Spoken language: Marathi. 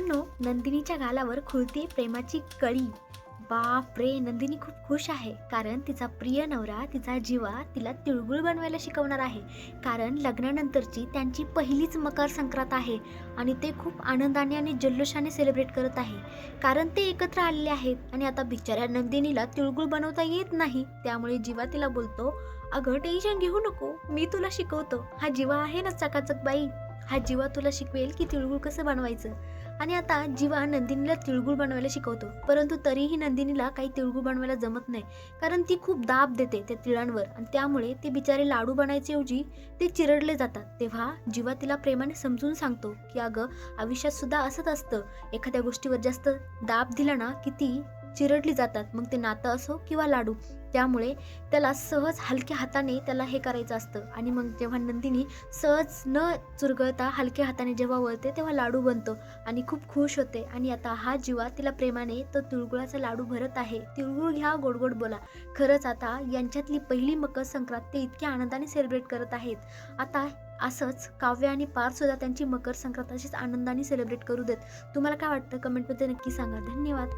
मित्रांनो नंदिनीच्या गालावर खुलते प्रेमाची कळी. बाप रे नंदिनी खूप खुश आहे. कारण तिचा प्रिय नवरा तिचा जीवा तिला तिळगुळ बनवायला शिकवणार आहे. कारण लग्नानंतरची त्यांची पहिलीच मकर संक्रांत आहे आणि ते खूप आनंदाने आणि जल्लोषाने सेलिब्रेट करत आहे. कारण ते एकत्र आलेले आहेत आणि आता बिचाऱ्या नंदिनीला तिळगुळ बनवता येत नाही. त्यामुळे जीवा तिला बोलतो अगं टेन्शन घेऊ नको. मी तुला शिकवतो. हा जीवा आहे ना चकाचक बाई. हा जीवा तुला शिकवेल की तिळगुळ कसं बनवायचं. आणि आता जीवा नंदिनीला तिळगुळ बनवायला शिकवतो. परंतु तरीही नंदिनीला काही तिळगुळ बनवायला जमत नाही. कारण ती खूप दाब देते त्या तिळांवर आणि त्यामुळे ते बिचारे लाडू बनायच्याऐवजी ते चिरडले जातात. तेव्हा जीवा तिला प्रेमाने समजून सांगतो की अगं आयुष्यात सुद्धा असंच असतं. एखाद्या गोष्टीवर जास्त दाब दिला ना की ती चिरडली जातात. मग ते नातं असो किंवा लाडू त्यामुळे त्याला सहज हलक्या हाताने त्याला हे करायचं असतं. आणि मग जेव्हा नंदिनी सहज न चुरगळता हलक्या हाताने जेव्हा वळते तेव्हा लाडू बनतो आणि खूप खुश होते. आणि आता हा जीवा तिला प्रेमाने तो तिळगुळाचा लाडू भरत आहे. तिळगुळ घ्या गोड गोड बोला. खरंच आता यांच्यातली पहिली मकर संक्रांत ते इतक्या आनंदाने सेलिब्रेट करत आहेत. आता असंच काव्य आणि पार सुद्धा त्यांची मकर संक्रांत अशीच आनंदाने सेलिब्रेट करू देत. तुम्हाला काय वाटतं? कमेंटमध्ये नक्की सांगा. धन्यवाद.